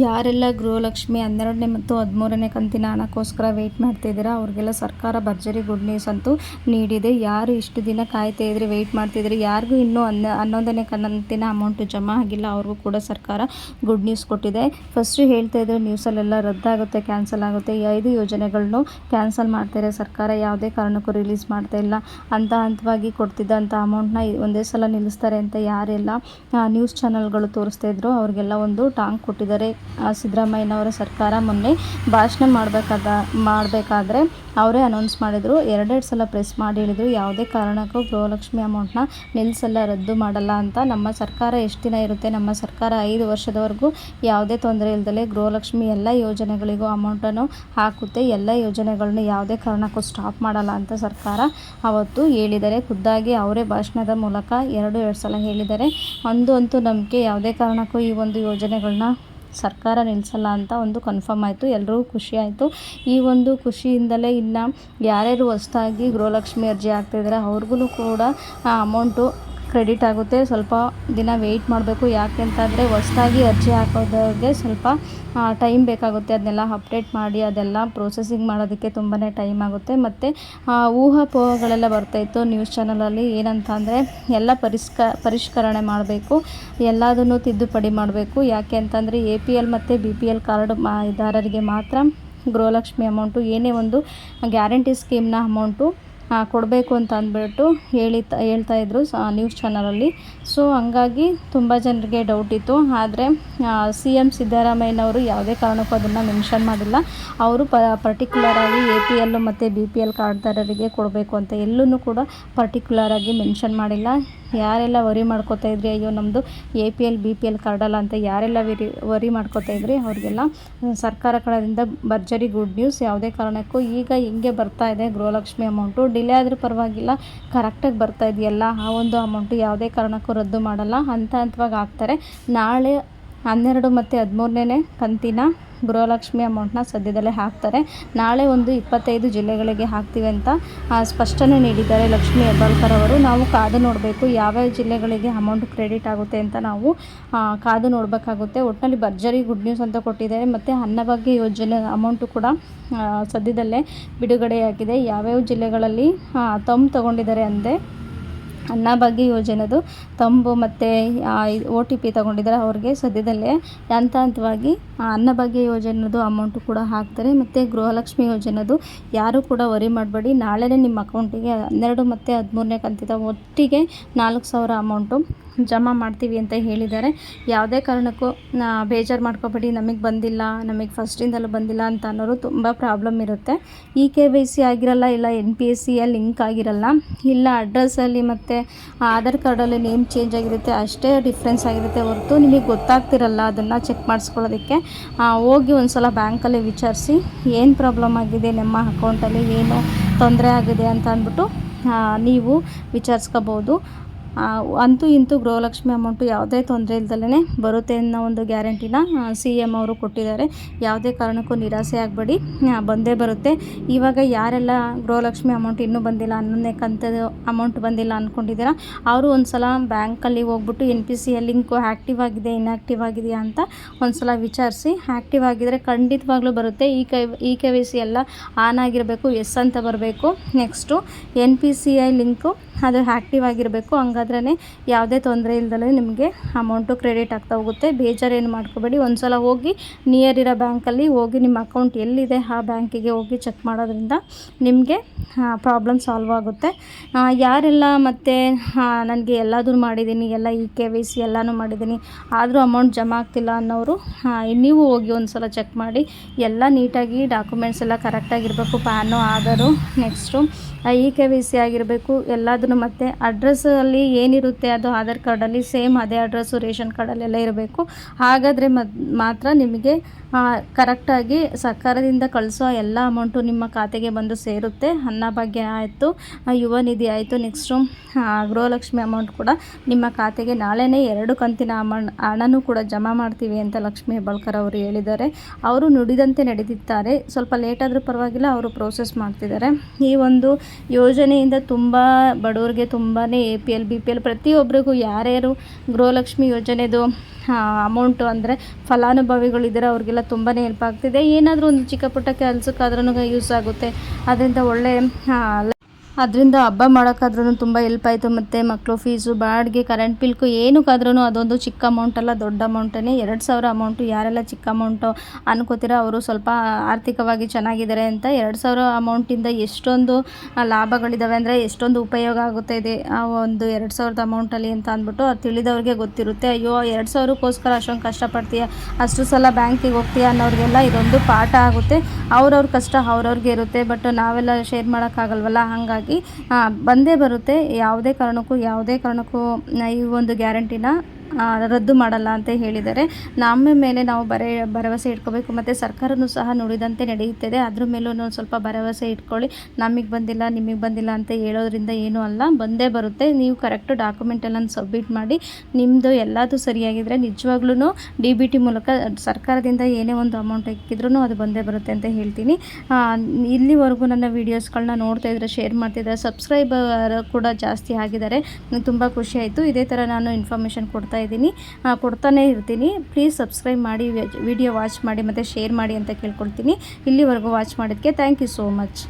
ಯಾರೆಲ್ಲ ಗೃಹಲಕ್ಷ್ಮಿ ಹನ್ನೆರಡನೇ ಮತ್ತು ಹದಿಮೂರನೇ ಕಂತಿನ ಹಣಕ್ಕೋಸ್ಕರ ವೆಯ್ಟ್ ಮಾಡ್ತಿದ್ದೀರಾ ಅವ್ರಿಗೆಲ್ಲ ಸರ್ಕಾರ ಭರ್ಜರಿ ಗುಡ್ ನ್ಯೂಸ್ ಅಂತೂ ನೀಡಿದೆ. ಯಾರು ಇಷ್ಟು ದಿನ ಕಾಯ್ತಾ ಇದ್ರಿ ವೆಯ್ಟ್ ಮಾಡ್ತಿದ್ರಿ ಯಾರಿಗೂ ಇನ್ನೂ ಹನ್ನ, ಹನ್ನೊಂದನೇ ಕಂತಿನ ಅಮೌಂಟು ಜಮಾ ಆಗಿಲ್ಲ. ಅವ್ರಿಗೂ ಕೂಡ ಸರ್ಕಾರ ಗುಡ್ ನ್ಯೂಸ್ ಕೊಟ್ಟಿದೆ. ಫಸ್ಟು ಹೇಳ್ತಾ ಇದ್ರು ನ್ಯೂಸಲ್ಲೆಲ್ಲ ರದ್ದಾಗುತ್ತೆ ಕ್ಯಾನ್ಸಲ್ ಆಗುತ್ತೆ. ಈ ಐದು ಯೋಜನೆಗಳನ್ನು ಕ್ಯಾನ್ಸಲ್ ಮಾಡ್ತಾರೆ ಸರ್ಕಾರ ಯಾವುದೇ ಕಾರಣಕ್ಕೂ ರಿಲೀಸ್ ಮಾಡ್ತಾ ಇಲ್ಲ. ಹಂತ ಹಂತವಾಗಿ ಕೊಡ್ತಿದ್ದಂಥ ಅಮೌಂಟ್ನ ಒಂದೇ ಸಲ ನಿಲ್ಲಿಸ್ತಾರೆ ಅಂತ ಯಾರೆಲ್ಲ ನ್ಯೂಸ್ ಚಾನಲ್ಗಳು ತೋರಿಸ್ತಾ ಇದ್ರು, ಅವ್ರಿಗೆಲ್ಲ ಒಂದು ಟಾಂಗ್ ಕೊಟ್ಟಿದ್ದಾರೆ. ಸಿದ್ದರಾಮಯ್ಯನವರ ಸರ್ಕಾರ ಮೊನ್ನೆ ಭಾಷಣ ಮಾಡಬೇಕಾದ, ಮಾಡಬೇಕಾದ್ರೆ ಅವರೇ ಅನೌನ್ಸ್ ಮಾಡಿದರು. ಎರಡೆರಡು ಸಲ ಪ್ರೆಸ್ ಮಾಡಿ ಹೇಳಿದರು. ಯಾವುದೇ ಕಾರಣಕ್ಕೂ ಗೃಹಲಕ್ಷ್ಮಿ ಅಮೌಂಟ್ನ ನಿಲ್ಲಿಸಲ್ಲ ರದ್ದು ಮಾಡಲ್ಲ ಅಂತ. ನಮ್ಮ ಸರ್ಕಾರ ಎಷ್ಟು ದಿನ ಇರುತ್ತೆ? ನಮ್ಮ ಸರ್ಕಾರ ಐದು ವರ್ಷದವರೆಗೂ ಯಾವುದೇ ತೊಂದರೆ ಇಲ್ಲದಲೇ ಗೃಹಲಕ್ಷ್ಮಿ ಎಲ್ಲ ಯೋಜನೆಗಳಿಗೂ ಅಮೌಂಟನ್ನು ಹಾಕುತ್ತೆ. ಎಲ್ಲ ಯೋಜನೆಗಳನ್ನ ಯಾವುದೇ ಕಾರಣಕ್ಕೂ ಸ್ಟಾಪ್ ಮಾಡಲ್ಲ ಅಂತ ಸರ್ಕಾರ ಅವತ್ತು ಹೇಳಿದ್ದಾರೆ ಖುದ್ದಾಗಿ ಅವರೇ ಭಾಷಣದ ಮೂಲಕ ಎರಡು ಎರಡು ಸಲ ಹೇಳಿದ್ದಾರೆ ಅಂದು ಅಂತೂ ನಂಬಿಕೆ ಯಾವುದೇ ಕಾರಣಕ್ಕೂ ಈ ಒಂದು ಯೋಜನೆಗಳನ್ನ ಸರ್ಕಾರ ನಿಲ್ಲಿಸಲ್ಲ ಅಂತ ಒಂದು ಕನ್ಫರ್ಮ್ ಆಯಿತು ಎಲ್ಲರಿಗೂ ಖುಷಿ ಆಯಿತು. ಈ ಒಂದು ಖುಷಿಯಿಂದಲೇ ಇನ್ನು ಯಾರ್ಯಾರು ಹೊಸ್ದಾಗಿ ಗೃಹಲಕ್ಷ್ಮಿ ಅರ್ಜಿ ಹಾಕ್ತಿದ್ದಾರೆ ಅವ್ರಿಗೂ ಕೂಡ ಅಮೌಂಟು ಕ್ರೆಡಿಟ್ ಆಗುತ್ತೆ. ಸ್ವಲ್ಪ ದಿನ ವೆಯ್ಟ್ ಮಾಡಬೇಕು. ಯಾಕೆ ಅಂತಂದರೆ ಹೊಸ್ದಾಗಿ ಅರ್ಜಿ ಹಾಕೋದವ್ರಿಗೆ ಸ್ವಲ್ಪ ಟೈಮ್ ಬೇಕಾಗುತ್ತೆ. ಅದನ್ನೆಲ್ಲ ಅಪ್ಡೇಟ್ ಮಾಡಿ, ಅದೆಲ್ಲ ಪ್ರೊಸೆಸಿಂಗ್ ಮಾಡೋದಕ್ಕೆ ತುಂಬಾ ಟೈಮ್ ಆಗುತ್ತೆ. ಮತ್ತು ಊಹಾಪೋಹಗಳೆಲ್ಲ ಬರ್ತಾಯಿತ್ತು ನ್ಯೂಸ್ ಚಾನಲಲ್ಲಿ ಏನಂತ ಅಂದರೆ, ಎಲ್ಲ ಪರಿಷ್ಕ, ಪರಿಷ್ಕರಣೆ ಮಾಡಬೇಕು. ಎಲ್ಲದನ್ನು ತಿದ್ದುಪಡಿ ಮಾಡಬೇಕು. ಯಾಕೆ ಅಂತಂದರೆ ಎ ಪಿ ಎಲ್ ಮತ್ತು ಬಿ ಪಿ ಎಲ್ ಕಾರ್ಡ್ ಮಾದಾರರಿಗೆ ಮಾತ್ರ ಗೃಹಲಕ್ಷ್ಮಿ ಅಮೌಂಟು ಏನೇ ಒಂದು ಗ್ಯಾರಂಟಿ ಸ್ಕೀಮ್ನ ಅಮೌಂಟು ಕೊಡಬೇಕು ಅಂತ ಅಂದ್ಬಿಟ್ಟು ಹೇಳಿ ಹೇಳ್ತಾ ಇದ್ರು ನ್ಯೂಸ್ ಚಾನಲಲ್ಲಿ ಸೊ ಹಂಗಾಗಿ ತುಂಬ ಜನರಿಗೆ ಡೌಟ್ ಇತ್ತು. ಆದರೆ ಸಿ ಎಂ ಸಿದ್ದರಾಮಯ್ಯನವರು ಯಾವುದೇ ಕಾರಣಕ್ಕೂ ಅದನ್ನು ಮೆನ್ಷನ್ ಮಾಡಿಲ್ಲ. ಅವರು ಪ ಪರ್ಟಿಕ್ಯುಲರಾಗಿ ಎ ಪಿ ಎಲ್ ಮತ್ತು ಬಿ ಪಿ ಎಲ್ ಕಾರ್ಡ್ದಾರರಿಗೆ ಕೊಡಬೇಕು ಅಂತ ಎಲ್ಲೂ ಕೂಡ ಪರ್ಟಿಕ್ಯುಲರಾಗಿ ಮೆನ್ಷನ್ ಮಾಡಿಲ್ಲ. ಯಾರೆಲ್ಲ ವರಿ ಮಾಡ್ಕೋತಾ ಇದ್ರಿ? ಅಯ್ಯೋ ನಮ್ಮದು A P L B P L ಕಾರ್ಡಲ್ಲ ಅಂತ ಯಾರೆಲ್ಲ ವಿರಿ ವರಿ ಮಾಡ್ಕೋತಾ ಇದ್ರಿ? ಅವ್ರಿಗೆಲ್ಲ ಸರ್ಕಾರ ಕಡೆಯಿಂದ ಭರ್ಜರಿ ಗುಡ್ ನ್ಯೂಸ್ ಯಾವುದೇ ಕಾರಣಕ್ಕೂ ಈಗ ಹಿಂಗೆ ಬರ್ತಾ ಇದೆ ಗೃಹಲಕ್ಷ್ಮಿ ಅಮೌಂಟು ಡಿಲೇ ಆದರೂ ಪರವಾಗಿಲ್ಲ ಕರೆಕ್ಟಾಗಿ ಬರ್ತಾ ಇದೆಯಲ್ಲ? ಆ ಒಂದು ಅಮೌಂಟು ಯಾವುದೇ ಕಾರಣಕ್ಕೂ ರದ್ದು ಮಾಡಲ್ಲ. ಹಂತ ಹಂತವಾಗಿ ಹಾಕ್ತಾರೆ. ನಾಳೆ ಹನ್ನೆರಡು ಮತ್ತು ಹದಿಮೂರನೇ ಕಂತಿನ ಗೃಹಲಕ್ಷ್ಮಿ ಅಮೌಂಟ್ನ ಸದ್ಯದಲ್ಲೇ ಹಾಕ್ತಾರೆ. ನಾಳೆ ಒಂದು ಇಪ್ಪತ್ತೈದು ಜಿಲ್ಲೆಗಳಿಗೆ ಹಾಕ್ತೀವಿ ಅಂತ ಸ್ಪಷ್ಟನೆ ನೀಡಿದ್ದಾರೆ ಲಕ್ಷ್ಮೀ ಹೆಬ್ಬಾಳ್ಕರ್ ಅವರು. ನಾವು ಕಾದು ನೋಡಬೇಕು ಯಾವ್ಯಾವ ಜಿಲ್ಲೆಗಳಿಗೆ ಅಮೌಂಟ್ ಕ್ರೆಡಿಟ್ ಆಗುತ್ತೆ ಅಂತ ನಾವು ಕಾದು ನೋಡಬೇಕಾಗುತ್ತೆ. ಒಟ್ಟಿನಲ್ಲಿ ಭರ್ಜರಿ ಗುಡ್ ನ್ಯೂಸ್ ಅಂತ ಕೊಟ್ಟಿದ್ದಾರೆ. ಮತ್ತು ಅನ್ನಭಾಗ್ಯ ಯೋಜನೆ ಅಮೌಂಟು ಕೂಡ ಸದ್ಯದಲ್ಲೇ ಬಿಡುಗಡೆಯಾಗಿದೆ. ಯಾವ್ಯಾವ ಜಿಲ್ಲೆಗಳಲ್ಲಿ ತಮ್ಮ ತೊಗೊಂಡಿದ್ದಾರೆ ಅನ್ನಭಾಗ್ಯ ಯೋಜನೆದು ತಂಬು ಮತ್ತು ಓ ಟಿ ಪಿ ತೊಗೊಂಡಿದ್ದಾರೆ ಅವ್ರಿಗೆ ಸದ್ಯದಲ್ಲೇ. ಹಂತ ಹಂತವಾಗಿ ಅನ್ನಭಾಗ್ಯ ಯೋಜನೆದು ಅಮೌಂಟು ಕೂಡ ಹಾಕ್ತಾರೆ. ಮತ್ತು ಗೃಹಲಕ್ಷ್ಮಿ ಯೋಜನೆದು ಯಾರೂ ಕೂಡ ವರಿ ಮಾಡಬೇಡಿ. ನಾಳೆನೇ ನಿಮ್ಮ ಅಕೌಂಟಿಗೆ ಹನ್ನೆರಡು ಮತ್ತು ಹದಿಮೂರನೇ ಕಂತಿದ ಒಟ್ಟಿಗೆ ನಾಲ್ಕು ಸಾವಿರ ಅಮೌಂಟು ಜಮಾ ಮಾಡ್ತೀವಿ ಅಂತ ಹೇಳಿದ್ದಾರೆ. ಯಾವುದೇ ಕಾರಣಕ್ಕೂ ಬೇಜಾರು ಮಾಡ್ಕೋಬೇಡಿ, ನಮಗೆ ಬಂದಿಲ್ಲ, ನಮಗೆ ಫಸ್ಟಿಂದಲೂ ಬಂದಿಲ್ಲ ಅಂತ ಅನ್ನೋರು ತುಂಬ ಪ್ರಾಬ್ಲಮ್ ಇರುತ್ತೆ. ಇ ಕೆ ವೈ ಸಿ ಆಗಿರಲ್ಲ, ಇಲ್ಲ ಎನ್ ಪಿ ಎಸ್ ಸಿಯ ಲಿಂಕ್ ಆಗಿರಲ್ಲ, ಇಲ್ಲ ಅಡ್ರೆಸ್ಸಲ್ಲಿ ಮತ್ತು ಆಧಾರ್ ಕಾರ್ಡಲ್ಲಿ ನೇಮ್ ಚೇಂಜ್ ಆಗಿರುತ್ತೆ, ಅಷ್ಟೇ ಡಿಫ್ರೆನ್ಸ್ ಆಗಿರುತ್ತೆ ಹೊರತು ನಿಮಗೆ ಗೊತ್ತಾಗ್ತಿರಲ್ಲ ಅದನ್ನು ಚೆಕ್ ಮಾಡಿಸ್ಕೊಳ್ಳೋದಕ್ಕೆ. ಹೋಗಿ ಒಂದು ಸಲ ಬ್ಯಾಂಕಲ್ಲಿ ವಿಚಾರಿಸಿ, ಏನು ಪ್ರಾಬ್ಲಮ್ ಆಗಿದೆ, ನಿಮ್ಮ ಅಕೌಂಟಲ್ಲಿ ಏನು ತೊಂದರೆ ಆಗಿದೆ ಅಂತ ಅಂದ್ಬಿಟ್ಟು ನೀವು ವಿಚಾರಿಸ್ಕೋಬೋದು. ಅಂತೂ ಇಂತೂ ಗೃಹಲಕ್ಷ್ಮಿ ಅಮೌಂಟು ಯಾವುದೇ ತೊಂದರೆ ಇಲ್ದಲೇ ಬರುತ್ತೆ ಅನ್ನೋ ಒಂದು ಗ್ಯಾರಂಟಿನ ಸಿ ಎಂ ಅವರು ಕೊಟ್ಟಿದ್ದಾರೆ. ಯಾವುದೇ ಕಾರಣಕ್ಕೂ ನಿರಾಸೆ ಆಗಬೇಡಿ. ಬಂದೇ ಬರುತ್ತೆ. ಇವಾಗ ಯಾರೆಲ್ಲ ಗೃಹಲಕ್ಷ್ಮಿ ಅಮೌಂಟ್ ಇನ್ನೂ ಬಂದಿಲ್ಲ ಹನ್ನೊಂದನೇ ಕಂತದ ಅಮೌಂಟ್ ಬಂದಿಲ್ಲ ಅಂದ್ಕೊಂಡಿದ್ದೀರಾ ಅವರು ಒಂದು ಸಲ ಬ್ಯಾಂಕಲ್ಲಿ ಹೋಗ್ಬಿಟ್ಟು N P C link active ಆಗಿದೆ ಇನ್ಆ್ಯಕ್ಟಿವ್ ಆಗಿದೆಯಾ ಅಂತ ಒಂದು ಸಲ ವಿಚಾರಿಸಿ. ಆ್ಯಕ್ಟಿವ್ ಆಗಿದ್ದರೆ ಖಂಡಿತವಾಗ್ಲೂ ಬರುತ್ತೆ. ಈ ಕೈ ಇ ಕೆ ವಿ ಸಿ ಎಲ್ಲ ಆನ್ ಆಗಿರಬೇಕು, ಎಸ್ ಅಂತ ಬರಬೇಕು. Next N P C I link ಅದು ಆ್ಯಕ್ಟಿವ್ ಆಗಿರಬೇಕು. ಹಂಗಾದ್ರೇ ಯಾವುದೇ ತೊಂದರೆ ಇಲ್ದಲೇ ನಿಮಗೆ ಅಮೌಂಟು ಕ್ರೆಡಿಟ್ ಆಗ್ತಾ ಹೋಗುತ್ತೆ. ಬೇಜಾರೇನು ಮಾಡ್ಕೋಬೇಡಿ. ಒಂದು ಸಲ ಹೋಗಿ ನಿಯರ್ ಇರೋ ಬ್ಯಾಂಕಲ್ಲಿ ಹೋಗಿ ನಿಮ್ಮ ಅಕೌಂಟ್ ಎಲ್ಲಿದೆ ಆ ಬ್ಯಾಂಕಿಗೆ ಹೋಗಿ ಚೆಕ್ ಮಾಡೋದ್ರಿಂದ ನಿಮಗೆ ಪ್ರಾಬ್ಲಮ್ ಸಾಲ್ವ್ ಆಗುತ್ತೆ. ಯಾರೆಲ್ಲ ಮತ್ತು ನನಗೆ ಎಲ್ಲದೂ ಮಾಡಿದ್ದೀನಿ ಎಲ್ಲ ಇ ಕೆ ವೈ ಸಿ ಎಲ್ಲನೂ ಮಾಡಿದ್ದೀನಿ ಆದರೂ ಅಮೌಂಟ್ ಜಮಾ ಆಗ್ತಿಲ್ಲ ಅನ್ನೋರು ನೀವು ಹೋಗಿ ಒಂದು ಸಲ ಚೆಕ್ ಮಾಡಿ, ಎಲ್ಲ ನೀಟಾಗಿ ಡಾಕ್ಯುಮೆಂಟ್ಸ್ ಎಲ್ಲ ಕರೆಕ್ಟಾಗಿರಬೇಕು PAN Aadhaar next E K V C ಆಗಿರಬೇಕು ಎಲ್ಲದನ್ನು ಮತ್ತು ಅಡ್ರೆಸ್ಸಲ್ಲಿ ಏನಿರುತ್ತೆ ಅದು ಆಧಾರ್ ಕಾರ್ಡಲ್ಲಿ ಸೇಮ್ ಅದೇ ಅಡ್ರೆಸ್ಸು ರೇಷನ್ ಕಾರ್ಡಲ್ಲೆಲ್ಲ ಇರಬೇಕು. ಹಾಗಾದರೆ ಮಾತ್ರ ನಿಮಗೆ ಕರೆಕ್ಟಾಗಿ ಸರ್ಕಾರದಿಂದ ಕಳಿಸೋ ಎಲ್ಲ ಅಮೌಂಟು ನಿಮ್ಮ ಖಾತೆಗೆ ಬಂದು ಸೇರುತ್ತೆ. ಅನ್ನಭಾಗ್ಯ ಆಯಿತು ಯುವ ನಿಧಿ ಆಯಿತು, ನೆಕ್ಸ್ಟು ಗೃಹಲಕ್ಷ್ಮಿ ಅಮೌಂಟ್ ಕೂಡ ನಿಮ್ಮ ಖಾತೆಗೆ ನಾಳೆನೇ ಎರಡು ಕಂತಿನ ಅಮೌಂಟ್, ಹಣನೂ ಕೂಡ ಜಮಾ ಮಾಡ್ತೀವಿ ಅಂತ ಲಕ್ಷ್ಮೀ ಹೆಬ್ಬಾಳ್ಕರ್ ಅವರು ಹೇಳಿದ್ದಾರೆ. ಅವರು ನುಡಿದಂತೆ ನಡೆದಿದ್ದಾರೆ. ಸ್ವಲ್ಪ ಲೇಟ್ ಆದರೂ ಪರವಾಗಿಲ್ಲ, ಅವರು ಪ್ರೋಸೆಸ್ ಮಾಡ್ತಿದ್ದಾರೆ. ಈ ಒಂದು ಯೋಜನೆಯಿಂದ ತುಂಬ ಬಡವರಿಗೆ ತುಂಬಾ A P L B P ಪ್ರತಿಯೊಬ್ಬರಿಗೂ ಯಾರ್ಯಾರು ಗೃಹಲಕ್ಷ್ಮಿ ಯೋಜನೆದು ಅಮೌಂಟು ಅಂದರೆ ಫಲಾನುಭವಿಗಳಿದ್ದಾರೆ ಅವ್ರಿಗೆಲ್ಲ ತುಂಬಾ ಹೆಲ್ಪ್ ಆಗ್ತಿದೆ. ಏನಾದರೂ ಒಂದು ಚಿಕ್ಕ ಪುಟ್ಟ ಕೆಲಸಕ್ಕಾದ್ರೂ ಯೂಸ್ ಆಗುತ್ತೆ. ಅದರಿಂದ ಒಳ್ಳೆ ಅದರಿಂದ ಹಬ್ಬ ಮಾಡೋಕ್ಕಾದ್ರೂ ತುಂಬ ಹೆಲ್ಪ್ ಆಯಿತು ಮತ್ತು ಮಕ್ಕಳು ಫೀಸು ಬಾಡಿಗೆ ಕರೆಂಟ್ ಬಿಲ್ಕು ಏನಕ್ಕಾದ್ರೂ ಅದೊಂದು ಚಿಕ್ಕ ಅಮೌಂಟ್ ಅಲ್ಲ, ದೊಡ್ಡ ಅಮೌಂಟೇ ಎರಡು ಸಾವಿರ ಅಮೌಂಟು ಯಾರೆಲ್ಲ ಚಿಕ್ಕ ಅಮೌಂಟು ಅನ್ಕೋತೀರೋ ಅವರು ಸ್ವಲ್ಪ ಆರ್ಥಿಕವಾಗಿ ಚೆನ್ನಾಗಿದ್ದಾರೆ ಅಂತ ಎರಡು ಸಾವಿರ ಅಮೌಂಟಿಂದ ಎಷ್ಟೊಂದು ಲಾಭಗಳಿದ್ದಾವೆ ಅಂದರೆ ಎಷ್ಟೊಂದು ಉಪಯೋಗ ಆಗುತ್ತೆ ಇದೆ. ಆ ಒಂದು ಎರಡು ಸಾವಿರದ ಅಮೌಂಟಲ್ಲಿ ಅಂತ ಅಂದ್ಬಿಟ್ಟು ಅದು ತಿಳಿದವ್ರಿಗೆ ಗೊತ್ತಿರುತ್ತೆ. ಅಯ್ಯೋ ಎರಡು ಸಾವಿರಕ್ಕೋಸ್ಕರ ಅಷ್ಟೊಂದು ಕಷ್ಟಪಡ್ತೀಯ? ಅಷ್ಟು ಸಲ ಬ್ಯಾಂಕಿಗೆ ಹೋಗ್ತೀಯ ಅನ್ನೋರಿಗೆಲ್ಲ ಇದೊಂದು ಪಾಠ ಆಗುತ್ತೆ. ಅವ್ರವ್ರ ಕಷ್ಟ ಅವ್ರವ್ರಿಗೆ ಇರುತ್ತೆ. ಬಟ್ ನಾವೆಲ್ಲ ಶೇರ್ ಮಾಡೋಕ್ಕಾಗಲ್ವಲ್ಲ? ಹಾಗಾಗಿ ಆ, ಬಂದೇ ಬರುತ್ತೆ. ಯಾವುದೇ ಕಾರಣಕ್ಕೂ ಯಾವುದೇ ಕಾರಣಕ್ಕೂ ಈ ಒಂದು ಗ್ಯಾರಂಟಿನ ರದ್ದು ಮಾಡಲ್ಲ ಅಂತ ಹೇಳಿದ್ದಾರೆ. ನಮ್ಮ ಮೇಲೆ ನಾವು ಬರೆ, ಭರವಸೆ ಇಟ್ಕೋಬೇಕು. ಮತ್ತು ಸರ್ಕಾರನೂ ಸಹ ನುಡಿದಂತೆ ನಡೆಯುತ್ತದೆ. ಅದ್ರ ಮೇಲೂ ಸ್ವಲ್ಪ ಭರವಸೆ ಇಟ್ಕೊಳ್ಳಿ. ನಮಗೆ ಬಂದಿಲ್ಲ, ನಿಮಗೆ ಬಂದಿಲ್ಲ ಅಂತ ಹೇಳೋದ್ರಿಂದ ಏನೂ ಅಲ್ಲ. ಬಂದೇ ಬರುತ್ತೆ. ನೀವು ಕರೆಕ್ಟು ಡಾಕ್ಯುಮೆಂಟ್ ಎಲ್ಲ ಸಬ್ಮಿಟ್ ಮಾಡಿ. ನಿಮ್ಮದು ಎಲ್ಲದೂ ಸರಿಯಾಗಿದ್ದರೆ ನಿಜವಾಗ್ಲೂ ಡಿ ಬಿ ಟಿ ಮೂಲಕ ಸರ್ಕಾರದಿಂದ ಏನೇ ಒಂದು ಅಮೌಂಟ್ ಇಕ್ಕಿದ್ರೂ ಅದು ಬಂದೇ ಬರುತ್ತೆ ಅಂತ ಹೇಳ್ತೀನಿ. ಇಲ್ಲಿವರೆಗೂ ನನ್ನ ವೀಡಿಯೋಸ್ಗಳನ್ನ ನೋಡ್ತಾ ಇದ್ರೆ ಶೇರ್ ಮಾಡ್ತಿದ್ದಾರೆ ಸಬ್ಸ್ಕ್ರೈಬರ್ ಕೂಡ ಜಾಸ್ತಿ ಆಗಿದ್ದಾರೆ. ತುಂಬ ಖುಷಿ ಆಯಿತು. ಇದೇ ಥರ ನಾನು ಇನ್ಫಾರ್ಮೇಷನ್ ಕೊಡ್ತಾ ಇದ್ದೀನಿ. ಕೊಡ್ತಾನೆ ಇರ್ತೀನಿ. ಪ್ಲೀಸ್ ಸಬ್ಸ್ಕ್ರೈಬ್ ಮಾಡಿ ವಿಡಿಯೋ ವಾಚ್ ಮಾಡಿ, ಮತ್ತು ಶೇರ್ ಮಾಡಿ ಅಂತ ಕೇಳ್ಕೊಳ್ತೀನಿ. ಇಲ್ಲಿವರೆಗೂ ವಾಚ್ ಮಾಡಿದ್ದಕ್ಕೆ ಥ್ಯಾಂಕ್ ಯು ಸೋ ಮಚ್